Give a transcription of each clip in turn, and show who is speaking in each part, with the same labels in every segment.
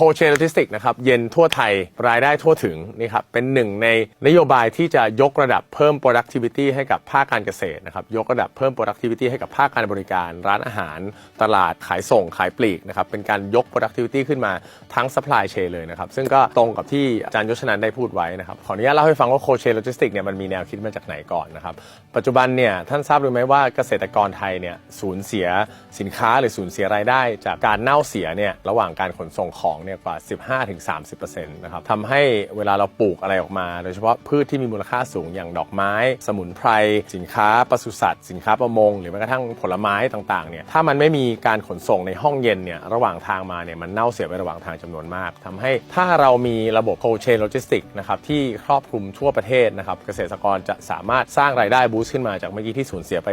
Speaker 1: คเชนโลจิสติกนะครับเย็นทั่วไทยรายได้ทั่วถึงนี่ครับเป็นหนึ่งในนโยบายที่จะยกระดับเพิ่ม productivity ให้กับภาคการเกษตรนะครับยกระดับเพิ่ม productivity ให้กับภาคการบริการ ร้านอาหาร ตลาดขายส่งขายปลีกนะครับเป็นการยก productivity ขึ้นมาทั้ง supply chain เลยนะครับซึ่งก็ตรงกับที่อาจารย์ยศนันได้พูดไว้นะครับขออนุญาตเล่าให้ฟังว่าโคเชนโลจิสติกเนี่ยมันมีแนวคิดมาจากไหนก่อนนะครับปัจจุบันเนี่ยท่านทราบหรือไม่ว่าเกษตรกรไทยเนี่ยสูญเสียสินค้าหรือสูญเสียรายได้ จากการเน่าเสียเนี่ยระหว่างการขนส่งของเนี่ยกว่า 15-30%นะครับทำให้เวลาเราปลูกอะไรออกมา โดยเฉพาะพืชที่มีมูลค่าสูงอย่างดอกไม้ สมุนไพร สินค้าปศุสัตว์สินค้าประมง หรือแม้กระทั่งผลไม้ต่างๆเนี่ยถ้ามันไม่มีการขนส่งในห้องเย็นเนี่ยระหว่างทางมาเนี่ยมันเน่าเสียไประหว่างทางจำนวนมากทำให้ถ้าเรามีระบบโคเชนโลจิสติกนะครับที่ครอบคลุมทั่วประเทศนะครับเกษตรกรจะสามารถสร้างรายได้บูสต์ขึ้นมาจากเมื่อกี้ที่สูญเสียไป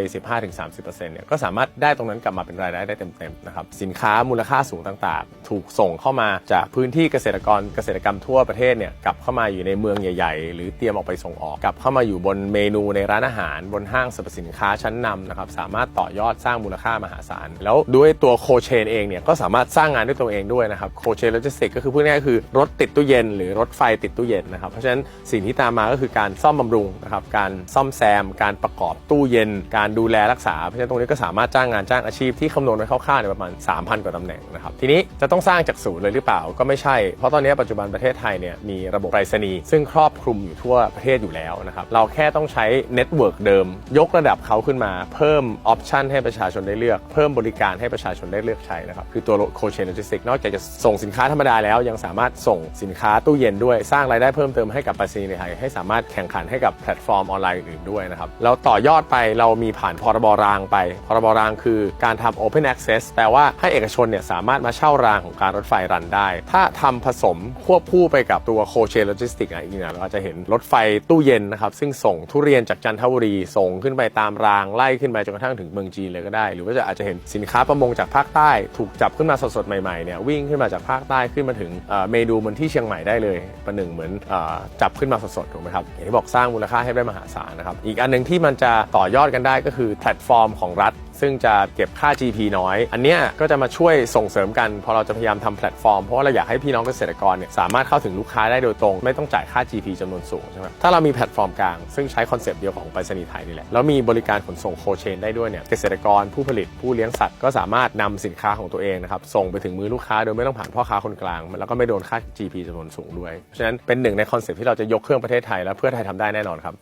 Speaker 1: 15-30%เนี่ยก็สามารถได้ตรงนั้นกลับมาเป็นรายได้ได้เต็มๆนะครับสินค้ามูลค่าสูงต่างๆ ถูกส่งเข้ามาจากพื้นที่เกษตรกรเกษตรกรรมทั่วประเทศเนี่ยกลับเข้ามาอยู่ในเมืองใหญ่ ๆ หรือเตรียมออกไปส่งออก กลับเข้ามาอยู่บนเมนูในร้านอาหาร บนห้างสรรพสินค้าชั้นนำนะครับสามารถต่อยอดสร้างมูลค่ามหาศาล แล้วด้วยตัวโคเชนเองเนี่ยก็สามารถสร้างงานด้วยตัวเองด้วยนะครับโคเชนโลจิสติกก็คือพูดง่ายๆคือรถติดตู้เย็น หรือรถไฟติดตู้เย็นนะครับเพราะฉะนั้นสิ่งที่ตามมาก็คือการซ่อมบำรุงนะครับการซ่อมแซม การประกอบตู้เย็น การดูแลรักษาเพราะฉะนั้นตรงนี้ก็สามารถจ้างงานจ้างอาชีพที่คำนวณไว้คร่าวๆในประมาณ 3,000 กว่าตำแหน่งนะครับทีนี้จะต้องสร้างจากศูนย์เลยหรือเปล่าก็ไม่ใช่ เพราะตอนนี้ปัจจุบันประเทศไทยเนี่ยมีระบบไปรษณีย์ซึ่งครอบคลุมอยู่ทั่วประเทศอยู่แล้วนะครับ เราแค่ต้องใช้เน็ตเวิร์กเดิม ยกระดับเขาขึ้นมา เพิ่มออปชันให้ประชาชนได้เลือก เพิ่มบริการให้ประชาชนได้เลือกใช้นะครับ คือตัวโคเชนโลจิสติกนอกจากจะส่งสินค้าธรรมดาแล้วยังสามารถส่งสินค้าตู้เย็นด้วยสร้างรายได้เพิ่มเติมให้กับไปรษณีย์ในไทยให้สามารถแข่งขันให้กับแพลตฟอร์มออนไลน์อื่นๆด้วยนะครับเราต่อยอดไปเรามีผ่านพรบรางไป พรบรางคือการทำ Open Access แปลว่าให้เอกชนเนี่ยสามารถมาเช่ารางของการรถไฟรันได้ถ้าทำผสมควบคู่ไปกับตัวโคเชนโลจิสติกอีกเนี่ยเราจะเห็นรถไฟตู้เย็นนะครับ ซึ่งส่งทุเรียนจากจันทบุรี ส่งขึ้นไปตามรางไล่ขึ้นไปจนกระทั่งถึงเมืองจีนเลยก็ได้ หรือว่าจะอาจจะเห็นสินค้าประมงจากภาคใต้ ถูกจับขึ้นมาสดๆใหม่ๆเนี่ยวิ่งขึ้นมาจากภาคใต้ขึ้นมาถึงเมนูบนที่เชียงใหม่ได้เลยประหนึ่งเหมือนอจับขึ้นมาสดๆถูกไหมครับอย่างที่บอกสร้างมูลค่าให้ได้มหาศาลนะครับอีกอันหนึ่งที่มันจะต่อยอดกันได้ก็คือแพลตฟอร์มของรัฐ ซึ่งจะเก็บค่า GP น้อย อันเนี้ยก็จะมาช่วยส่งเสริมกันพอเราจะพยายามทำแพลตฟอร์ม เพราะว่าเราอยากให้พี่น้องเกษตรกรเนี่ยสามารถเข้าถึงลูกค้าได้โดยตรง ไม่ต้องจ่ายค่า GP จำนวนสูงใช่ไหมถ้าเรามีแพลตฟอร์มกลางซึ่งใช้คอนเซปต์เดียวของไปรษณีย์ไทยนี่แหละแล้วมีบริการขนส่งโคเชนได้ด้วยเนี่ยเกษตรกรผู้ผลิตผู้เลี้ยงสัตว์ก็สามารถนำสินค้าของตัวเองนะครับส่งไปถึงมือลูกค้าโดยไม่ต้องผ่านพ่อค้าคนกลาง แล้วก็ไม่โดนค่า GP จำนวนสูงด้วยเพราะฉะนั้นเป็นหนึ่งในคอนเซปต์ที่เราจะยกเครื่องประเทศไทยและเพื่อไทยทำได้แน่นอนครับ